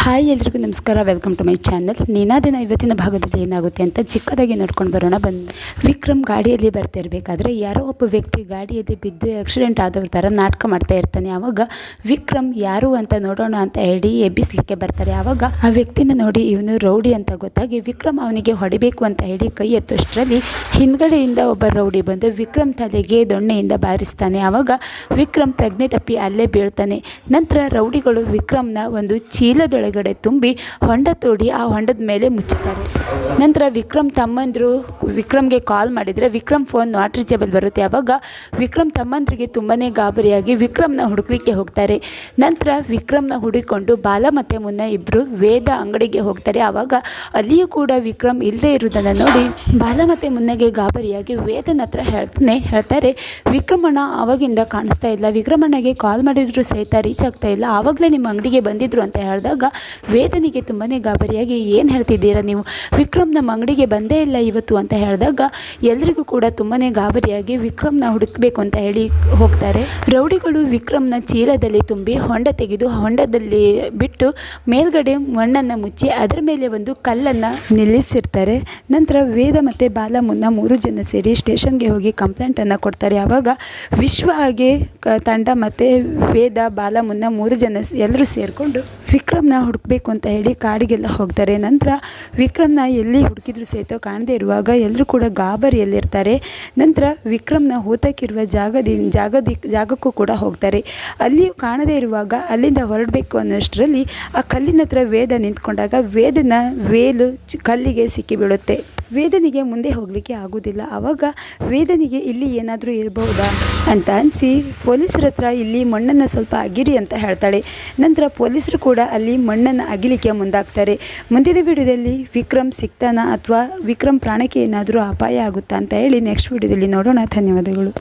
Hi ಎಲ್ರಿಗೂ ನಮಸ್ಕಾರ. Welcome to my channel ನೀನಾದಿನ ಇವತ್ತಿನ ಭಾಗದಲ್ಲಿ ಏನಾಗುತ್ತೆ ಅಂತ ಚಿಕ್ಕದಾಗಿ ನೋಡ್ಕೊಂಡು ಬರೋಣ. ಬಂದು ವಿಕ್ರಮ್ ಗಾಡಿಯಲ್ಲಿ ಬರ್ತಾ ಇರಬೇಕಾದ್ರೆ ಯಾರೋ ಒಬ್ಬ ವ್ಯಕ್ತಿ ಗಾಡಿಯಲ್ಲಿ ಬಿದ್ದು ಆಕ್ಸಿಡೆಂಟ್ ಆದವ್ರ ಥರ ನಾಟಕ ಮಾಡ್ತಾ ಇರ್ತಾನೆ. ಆವಾಗ ವಿಕ್ರಮ್ ಯಾರು ಅಂತ ನೋಡೋಣ ಅಂತ ಹೇಳಿ ಎಬ್ಬಿಸ್ಲಿಕ್ಕೆ ಬರ್ತಾರೆ. ಆವಾಗ ಆ ವ್ಯಕ್ತಿನ ನೋಡಿ ಇವನು ರೌಡಿ ಅಂತ ಗೊತ್ತಾಗಿ ವಿಕ್ರಮ್ ಅವನಿಗೆ ಹೊಡಿಬೇಕು ಅಂತ ಹೇಳಿ ಕೈ ಎತ್ತೋಷ್ಟರಲ್ಲಿ ಹಿಂದ್ಗಡೆಯಿಂದ ಒಬ್ಬ ರೌಡಿ ಬಂದು ವಿಕ್ರಮ್ ತಲೆಗೆ ದೊಣ್ಣೆಯಿಂದ ಬಾರಿಸ್ತಾನೆ. ಆವಾಗ ವಿಕ್ರಮ್ ಪ್ರಜ್ಞೆ ತಪ್ಪಿ ಅಲ್ಲೇ ಬೀಳ್ತಾನೆ. ನಂತರ ರೌಡಿಗಳು ವಿಕ್ರಮ್ನ ಒಂದು ಚೀಲದೊಳಗಡೆ ತುಂಬಿ ಹೊಂಡ ತೋಡಿ ಆ ಹೊಂಡದ ಮೇಲೆ ಮುಚ್ಚುತ್ತಾರೆ ನಂತರ ವಿಕ್ರಮ್ ತಮ್ಮಂದರು ವಿಕ್ರಮ್ಗೆ ಕಾಲ್ ಮಾಡಿದರೆ, ವಿಕ್ರಮ್ ಫೋನ್ ನಾಟ್ ರೀಚೇಬಲ್ ಬರುತ್ತೆ. ಆವಾಗ ವಿಕ್ರಮ್ ತಮ್ಮಂದ್ರಿಗೆ ತುಂಬಾ ಗಾಬರಿಯಾಗಿ ವಿಕ್ರಮ್ನ ಹುಡುಕಲಿಕ್ಕೆ ಹೋಗ್ತಾರೆ. ನಂತರ ವಿಕ್ರಮ್ನ ಹುಡುಕೊಂಡು ಬಾಲ ಮತ್ತು ಮುನ್ನ ಇಬ್ಬರು ವೇದ ಅಂಗಡಿಗೆ ಹೋಗ್ತಾರೆ. ಆವಾಗ ಅಲ್ಲಿಯೂ ಕೂಡ ವಿಕ್ರಮ್ ಇಲ್ಲದೆ ಇರುವುದನ್ನು ನೋಡಿ ಬಾಲ ಮತ್ತು ಮುನ್ನಗೆ ಗಾಬರಿಯಾಗಿ ವೇದನ ಹತ್ರ ಹೇಳ್ತಾನೆ ಹೇಳ್ತಾರೆ, ವಿಕ್ರಮಣ್ಣ, ಆವಾಗಿಂದ ಕಾಣಿಸ್ತಾ ಇಲ್ಲ. ವಿಕ್ರಮಣ್ಣಗೆ ಕಾಲ್ ಮಾಡಿದ್ರು ಸಹಿತ ರೀಚ್ ಆಗ್ತಾ ಇಲ್ಲ. ಆವಾಗಲೇ ನಿಮ್ಮ ಅಂಗಡಿಗೆ ಬಂದಿದ್ರು ಅಂತ ಹೇಳಿದಾಗ ವೇದನಿಗೆ ತುಂಬಾ ಗಾಬರಿಯಾಗಿ ಏನು ಹೇಳ್ತಿದ್ದೀರಾ ನೀವು? ವಿಕ್ರಮ್ ನಮ್ಮ ಅಂಗಡಿಗೆ ಬಂದೇ ಇಲ್ಲ ಇವತ್ತು ಅಂತ ಹೇಳಿದಾಗ ಎಲ್ರಿಗೂ ಕೂಡ ತುಂಬಾ ಗಾಬರಿಯಾಗಿ ವಿಕ್ರಮ್ನ ಹುಡುಕಬೇಕು ಅಂತ ಹೇಳಿ ಹೋಗ್ತಾರೆ. ರೌಡಿಗಳು ವಿಕ್ರಮ್ನ ಚೀಲದಲ್ಲಿ ತುಂಬಿ ಹೊಂಡ ತೆಗೆದು ಹೊಂಡದಲ್ಲಿ ಬಿಟ್ಟು ಮೇಲ್ಗಡೆ ಮಣ್ಣನ್ನು ಮುಚ್ಚಿ ಅದರ ಮೇಲೆ ಒಂದು ಕಲ್ಲನ್ನು ನಿಲ್ಲಿಸಿರ್ತಾರೆ. ನಂತರ ವೇದ ಮತ್ತು ಬಾಲ ಮುನ್ನ ಮೂರು ಜನ ಸೇರಿ ಸ್ಟೇಷನ್ಗೆ ಹೋಗಿ ಕಂಪ್ಲೇಂಟನ್ನು ಕೊಡ್ತಾರೆ. ಆವಾಗ ವಿಶ್ವ ಹಾಗೆ ತಂಡ ಮತ್ತು ವೇದ ಬಾಲ ಮುನ್ನ ಮೂರು ಜನ ಎಲ್ಲರೂ ಸೇರಿಕೊಂಡು ವಿಕ್ರಮ್ನ ಹುಡುಕ್ಬೇಕು ಅಂತ ಹೇಳಿ ಕಾಡಿಗೆಲ್ಲ ಹೋಗ್ತಾರೆ. ನಂತರ ವಿಕ್ರಮ್ನ ಎಲ್ಲಿ ಹುಡುಕಿದ್ರು ಸಹಿತ ಕಾಣದೇ ಇರುವಾಗ ಎಲ್ಲರೂ ಕೂಡ ಗಾಬರಿಯಲ್ಲಿರ್ತಾರೆ. ನಂತರ ವಿಕ್ರಮ್ನ ಹೂತಕ್ಕಿರುವ ಜಾಗದಿಂದ ಜಾಗದ, ಜಾಗಕ್ಕೂ ಕೂಡ ಹೋಗ್ತಾರೆ. ಅಲ್ಲಿಯೂ ಕಾಣದೇ ಇರುವಾಗ ಅಲ್ಲಿಂದ ಹೊರಡಬೇಕು ಅನ್ನೋಷ್ಟರಲ್ಲಿ ಆ ಕಲ್ಲಿನ ಹತ್ರ ವೇದ ನಿಂತ್ಕೊಂಡಾಗ ವೇದನ ವೇಲು ಕಲ್ಲಿಗೆ ಸಿಕ್ಕಿ ಬೀಳುತ್ತೆ ವೇದನಿಗೆ ಮುಂದೆ ಹೋಗಲಿಕ್ಕೆ ಆಗೋದಿಲ್ಲ ಆವಾಗ ವೇದನಿಗೆ ಇಲ್ಲಿ ಏನಾದರೂ ಇರಬಹುದಾ ಅಂತ ಅನಿಸಿ, ಪೊಲೀಸರ ಹತ್ರ ಇಲ್ಲಿ ಮಣ್ಣನ್ನು ಸ್ವಲ್ಪ ಅಗಿರಿ ಅಂತ ಹೇಳ್ತಾಳೆ. ನಂತರ ಪೊಲೀಸರು ಕೂಡ ಅಲ್ಲಿ ಮಣ್ಣನ್ನು ಅಗಿಲಿಕ್ಕೆ ಮುಂದಾಗ್ತಾರೆ. ಮುಂದಿನ ವಿಡಿಯೋದಲ್ಲಿ ವಿಕ್ರಮ್ ಸಿಗ್ತಾನಾ ಅಥವಾ ವಿಕ್ರಮ್ ಪ್ರಾಣಕ್ಕೆ ಏನಾದರೂ ಅಪಾಯ ಆಗುತ್ತಾ ಅಂತ ಹೇಳಿ ನೆಕ್ಸ್ಟ್ ವಿಡಿಯೋದಲ್ಲಿ ನೋಡೋಣ. ಧನ್ಯವಾದಗಳು.